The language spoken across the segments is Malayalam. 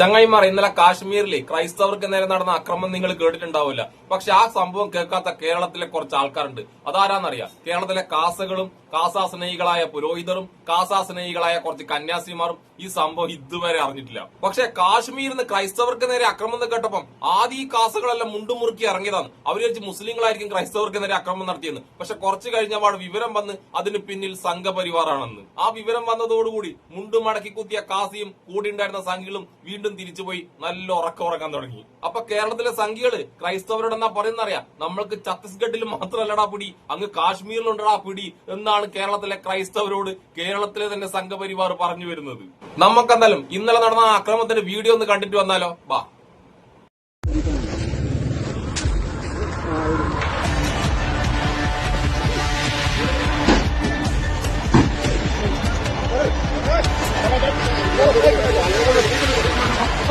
ചങ്ങായിമാർ ഇന്നലെ കാശ്മീരിൽ ക്രൈസ്തവർക്ക് നേരെ നടന്ന അക്രമം നിങ്ങൾ കേട്ടിട്ടുണ്ടാവില്ല. പക്ഷെ ആ സംഭവം കേൾക്കാത്ത കേരളത്തിലെ കുറച്ച് ആൾക്കാരുണ്ട്. അതാരാന്നറിയാം? കേരളത്തിലെ കാസകളും കാസാ സ്നേഹികളായ പുരോഹിതരും കാസാ സ്നേഹികളായ കുറച്ച് കന്യാസിമാരും ഈ സംഭവം ഇതുവരെ അറിഞ്ഞിട്ടില്ല. പക്ഷെ കാശ്മീരിൽ നിന്ന് ക്രൈസ്തവർക്ക് നേരെ അക്രമം കേട്ടപ്പം ആദ്യം ഈ കാസകളെല്ലാം മുണ്ടുമുറുക്കി ഇറങ്ങിയതാണ്. അവർ വെച്ച് മുസ്ലിങ്ങളായിരിക്കും ക്രൈസ്തവർക്ക് നേരെ അക്രമം നടത്തിയെന്ന്. പക്ഷെ കുറച്ച് കഴിഞ്ഞപാട് വിവരം വന്ന് അതിന് പിന്നിൽ സംഘപരിവാറാണെന്ന്. ആ വിവരം വന്നതോടുകൂടി മുണ്ടും മടക്കി കുത്തിയ കാസിയും കൂടി ഉണ്ടായിരുന്ന സംഘികളും വീണ്ടും തിരിച്ചുപോയി നല്ല ഉറക്കം ഉറക്കാൻ തുടങ്ങി. അപ്പൊ കേരളത്തിലെ സംഖ്യകൾ ക്രൈസ്തവരോടെന്നാ പറയുന്നറിയാം? നമ്മൾക്ക് ഛത്തീസ്ഗഡിൽ മാത്രമല്ലടാ പിടി അങ്ങ് കാശ്മീരിലുണ്ടടാ പിടി എന്നാണ് കേരളത്തിലെ ക്രൈസ്തവരോട് കേരളത്തിലെ തന്നെ സംഘപരിവാർ പറഞ്ഞു വരുന്നത്. നമുക്കെന്തായാലും ഇന്നലെ നടന്ന ആക്രമത്തിന്റെ വീഡിയോ ഒന്ന് കണ്ടിട്ട് വന്നാലോ? വാ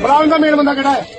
ਬਰਾਉਨ ਦਾ ਮੇਨ ਬੰਦਾ ਕਿਹੜਾ ਹੈ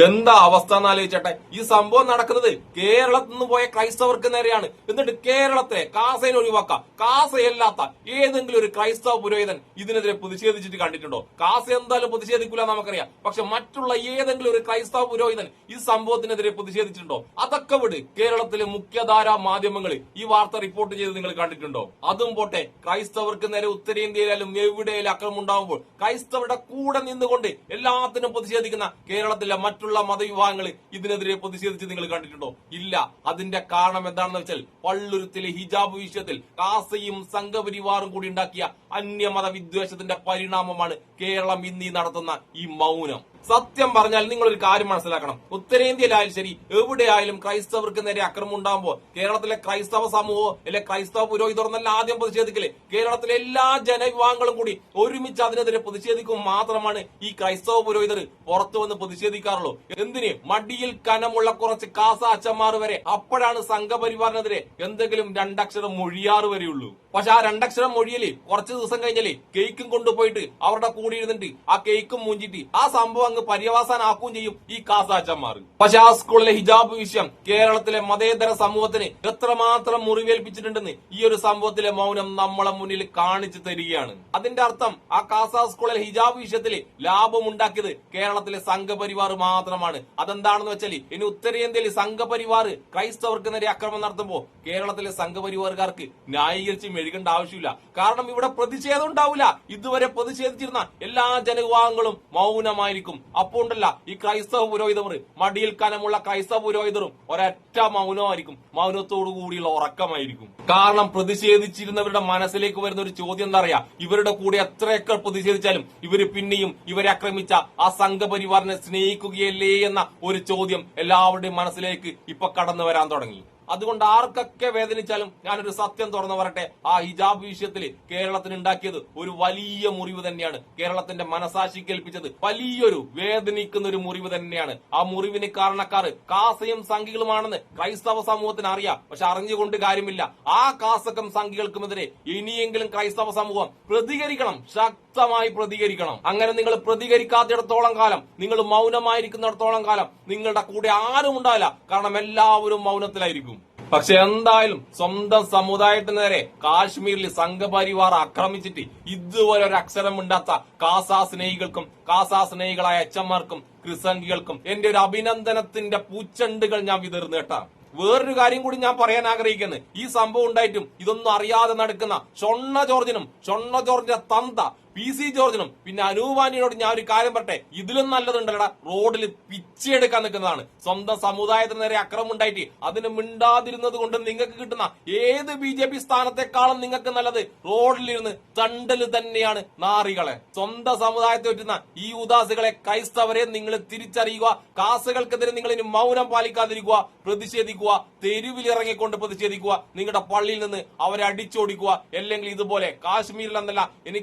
എന്താ അവസ്ഥ എന്ന് ആലോചിച്ചട്ടെ ഈ സംഭവം നടക്കുന്നത് കേരളത്തിൽ നിന്ന് പോയ ക്രൈസ്തവർക്ക് നേരെയാണ്. എന്നിട്ട് കേരളത്തെ കാസയിൽ ഒഴിവാക്കാം. കാസയല്ലാത്ത ഏതെങ്കിലും ഒരു ക്രൈസ്തവ പുരോഹിതൻ ഇതിനെതിരെ പ്രതിഷേധിച്ചിട്ട് കണ്ടിട്ടുണ്ടോ? കാസ എന്തായാലും പ്രതിഷേധിക്കില്ല നമുക്കറിയാം. പക്ഷെ മറ്റുള്ള ഏതെങ്കിലും ഒരു ക്രൈസ്തവ പുരോഹിതൻ ഈ സംഭവത്തിനെതിരെ പ്രതിഷേധിച്ചിട്ടുണ്ടോ? അതൊക്കെ വിട്. കേരളത്തിലെ മുഖ്യധാരാ മാധ്യമങ്ങൾ ഈ വാർത്ത റിപ്പോർട്ട് ചെയ്ത് നിങ്ങൾ കണ്ടിട്ടുണ്ടോ? അതും പോട്ടെ. ക്രൈസ്തവർക്ക് നേരെ ഉത്തരേന്ത്യയിലായാലും എവിടെയായാലും അക്രമം ഉണ്ടാകുമ്പോൾ ക്രൈസ്തവരുടെ കൂടെ നിന്നുകൊണ്ട് എല്ലാത്തിനും പ്രതിഷേധിക്കുന്ന കേരളത്തിലെ മറ്റുള്ള മതവിഭാഗങ്ങൾ ഇതിനെതിരെ പ്രതിഷേധിച്ച് നിങ്ങൾ കണ്ടിട്ടുണ്ടോ? ഇല്ല. അതിന്റെ കാരണം എന്താണെന്ന് വെച്ചാൽ പള്ളുരുത്തിലെ ഹിജാബ് വിഷയത്തിൽ കാസയും സംഘപരിവാറും കൂടി ഉണ്ടാക്കിയ അന്യമത വിദ്വേഷത്തിന്റെ പരിണാമമാണ് കേരളം ഇന്നീ നടത്തുന്ന ഈ മൗനം. സത്യം പറഞ്ഞാൽ നിങ്ങൾ ഒരു കാര്യം മനസ്സിലാക്കണം. ഉത്തരേന്ത്യയിലായാലും ശരി എവിടെയായാലും ക്രൈസ്തവർക്ക് നേരെ അക്രമം ഉണ്ടാകുമ്പോൾ കേരളത്തിലെ ക്രൈസ്തവ സമൂഹമോ അല്ലെ ക്രൈസ്തവ പുരോഹിതർ എന്നല്ല ആദ്യം പ്രതിഷേധിക്കൽ. കേരളത്തിലെ എല്ലാ ജനവിഭാഗങ്ങളും കൂടി ഒരുമിച്ച് അതിനെതിരെ പ്രതിഷേധിക്കും മാത്രമാണ് ഈ ക്രൈസ്തവ പുരോഹിതർ പുറത്തു വന്ന് പ്രതിഷേധിക്കാറുള്ളൂ. എന്തിന്? മടിയിൽ കനമുള്ള കുറച്ച് കാസ അച്ഛന്മാർ വരെ അപ്പോഴാണ് സംഘപരിവാറിനെതിരെ എന്തെങ്കിലും രണ്ടക്ഷരം മൊഴിയാറ് വരെയുള്ളൂ. പക്ഷെ ആ രണ്ടക്ഷരം മൊഴിയൽ കുറച്ച് ദിവസം കഴിഞ്ഞാൽ കേക്കും കൊണ്ടുപോയിട്ട് അവരുടെ കൂടെ ഇരുന്നിട്ട് ആ കേക്കും മൂഞ്ചിട്ട് ആ സംഭവം അങ്ങ് പര്യവാസാനാക്കുകയും ചെയ്യും ഈ കാസാച്ചന്മാർ. പക്ഷെ ആ സ്കൂളിലെ ഹിജാബ് വിഷയം കേരളത്തിലെ മതേതര സമൂഹത്തിന് എത്രമാത്രം മുറിവേൽപ്പിച്ചിട്ടുണ്ടെന്ന് ഈ ഒരു സംഭവത്തിലെ മൗനം നമ്മളെ മുന്നിൽ കാണിച്ചു തരികയാണ്. അതിന്റെ അർത്ഥം ആ കാസ സ്കൂളിലെ ഹിജാബ് വിഷയത്തിൽ ലാഭം ഉണ്ടാക്കിയത് കേരളത്തിലെ സംഘപരിവാർ മാത്രമാണ്. അതെന്താണെന്ന് വെച്ചാൽ ഇനി ഉത്തരേന്ത്യയിൽ സംഘപരിവാർ ക്രൈസ്തവർക്ക് നേരെ അക്രമം നടത്തുമ്പോൾ കേരളത്തിലെ സംഘപരിവാറുകാർക്ക് ന്യായീകരിച്ച് മെഴുകേണ്ട ആവശ്യമില്ല. കാരണം ഇവിടെ പ്രതിഷേധം ഉണ്ടാവില്ല ഇതുവരെ പ്രതിഷേധിച്ചിരുന്ന എല്ലാ ജനവിഭാഗങ്ങളും മൗനമായിരിക്കും. അപ്പോൾ ഉണ്ടല്ല ഈ ക്രൈസ്തവ പുരോഹിതർ മടിയിൽ കനമുള്ള ക്രൈസ്തവ പുരോഹിതരും ഒരൊറ്റ മൗനമായിരിക്കും. മൗനത്തോടു കൂടിയുള്ള ഉറക്കമായിരിക്കും. കാരണം പ്രതിഷേധിച്ചിരുന്നവരുടെ മനസ്സിലേക്ക് വരുന്ന ഒരു ചോദ്യം എന്താ പറയാ ഇവരുടെ കൂടെ എത്രയൊക്കെ പ്രതിഷേധിച്ചാലും ഇവർ പിന്നെയും ഇവരെ ആക്രമിച്ച ആ സംഘപരിവാറിനെ സ്നേഹിക്കുകയല്ലേ എന്ന ഒരു ചോദ്യം എല്ലാവരുടെയും മനസ്സിലേക്ക് ഇപ്പൊ കടന്നു വരാൻ തുടങ്ങി. അതുകൊണ്ട് ആർക്കൊക്കെ വേദനിച്ചാലും ഞാനൊരു സത്യം തുറന്നു പറട്ടെ ആ ഹിജാബ് വിഷയത്തിൽ കേരളത്തിന് ഉണ്ടാക്കിയത് ഒരു വലിയ മുറിവ് തന്നെയാണ്. കേരളത്തിന്റെ മനസാക്ഷി കേൾപ്പിച്ചത് വലിയൊരു വേദനിക്കുന്ന ഒരു മുറിവ് തന്നെയാണ്. ആ മുറിവിന് കാരണക്കാർ കാസയും സംഘികളുമാണെന്ന് ക്രൈസ്തവ സമൂഹത്തിന് അറിയാം. പക്ഷെ അറിഞ്ഞുകൊണ്ട് കാര്യമില്ല. ആ കാസക്കും സംഘികൾക്കുമെതിരെ ഇനിയെങ്കിലും ക്രൈസ്തവ സമൂഹം പ്രതികരിക്കണം. ശക്തമായി പ്രതികരിക്കണം. അങ്ങനെ നിങ്ങൾ പ്രതികരിക്കാത്തിടത്തോളം കാലം നിങ്ങൾ മൗനമായിരിക്കുന്നിടത്തോളം കാലം നിങ്ങളുടെ കൂടെ ആരും ഉണ്ടാവില്ല കാരണം എല്ലാവരും മൗനത്തിലായിരിക്കും. പക്ഷെ എന്തായാലും സ്വന്തം സമുദായത്തിന് നേരെ കാശ്മീരിൽ സംഘപരിവാർ ആക്രമിച്ചിട്ട് ഇതുവരെ ഒരു അക്ഷരം ഉണ്ടാത്ത കാസാ സ്നേഹികൾക്കും കാസാ സ്നേഹികളായ അച്ഛന്മാർക്കും ക്രിസംഗികൾക്കും എന്റെ ഒരു അഭിനന്ദനത്തിന്റെ പൂച്ചണ്ടുകൾ ഞാൻ വിതർന്നു കേട്ടാ. വേറൊരു കാര്യം കൂടി ഞാൻ പറയാൻ ആഗ്രഹിക്കുന്നത് ഈ സംഭവം ഉണ്ടായിട്ടും ഇതൊന്നും അറിയാതെ നടക്കുന്ന ഷൊണ്ണ ജോർജിനും ഷൊണ്ണ ജോർജിന്റെ തന്ത പി സി ജോർജിനും പിന്നെ അനൂപാനിയോട് ഞാൻ ഒരു കാര്യം പറട്ടെ ഇതിലും നല്ലതുണ്ടല്ലടാ. റോഡിൽ പിച്ചെടുക്കാൻ നിൽക്കുന്നതാണ്. സ്വന്തം സമുദായത്തിന് നേരെ അക്രമം ഉണ്ടായിട്ട് അതിന് മിണ്ടാതിരുന്നത് കൊണ്ട് നിങ്ങൾക്ക് കിട്ടുന്ന ഏത് ബി ജെ പി സ്ഥാനത്തെക്കാളും നിങ്ങൾക്ക് നല്ലത് റോഡിലിരുന്ന് തണ്ടൽ തന്നെയാണ് നാറികളെ. സ്വന്തം സമുദായത്തെ പറ്റുന്ന ഈ ഉദാസികളെ ക്രൈസ്തവരെ നിങ്ങൾ തിരിച്ചറിയുക. കാസുകൾക്കെതിരെ നിങ്ങൾ ഇനി മൗനം പാലിക്കാതിരിക്കുക. പ്രതിഷേധിക്കുക. തെരുവിൽ ഇറങ്ങിക്കൊണ്ട് പ്രതിഷേധിക്കുക. നിങ്ങളുടെ പള്ളിയിൽ നിന്ന് അവരെ അടിച്ചോടിക്കുക. അല്ലെങ്കിൽ ഇതുപോലെ കാശ്മീരിൽ എന്നല്ല ഇനി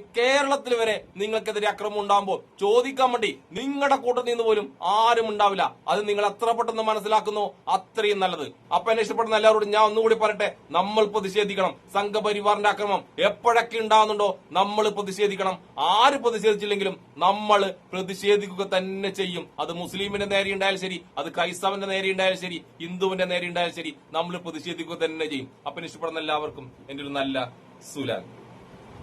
കേരളത്തിൽ വരെ നിങ്ങൾക്കെതിരെ അക്രമം ഉണ്ടാകുമ്പോൾ ചോദിക്കാൻ വേണ്ടി നിങ്ങളുടെ കൂട്ടത്തിൽ നിന്ന് പോലും ആരും ഉണ്ടാവില്ല. അത് നിങ്ങൾ എത്ര പെട്ടെന്ന് മനസ്സിലാക്കുന്നു അത്രയും നല്ലത്. അപ്പൊ എന്നെ ഇഷ്ടപ്പെടുന്ന എല്ലാവരോടും ഞാൻ ഒന്നുകൂടി പറയട്ടെ നമ്മൾ പ്രതിഷേധിക്കണം. സംഘപരിവാറിന്റെ അക്രമം എപ്പോഴൊക്കെ ഉണ്ടാകുന്നുണ്ടോ നമ്മൾ പ്രതിഷേധിക്കണം. ആര് പ്രതിഷേധിച്ചില്ലെങ്കിലും നമ്മൾ പ്രതിഷേധിക്കുക തന്നെ ചെയ്യും. അത് മുസ്ലിമിന്റെ നേരെ ഉണ്ടായാലും ശരി അത് ക്രൈസ്തവന്റെ നേരെ ഉണ്ടായാലും ശരി ഹിന്ദുവിന്റെ നേരെ ഉണ്ടായാലും ശരി നമ്മൾ പ്രതിഷേധിക്കുക തന്നെ ചെയ്യും. അപ്പൊ ഇഷ്ടപ്പെടുന്ന എല്ലാവർക്കും എന്റെ ഒരു നല്ല സുലാൻ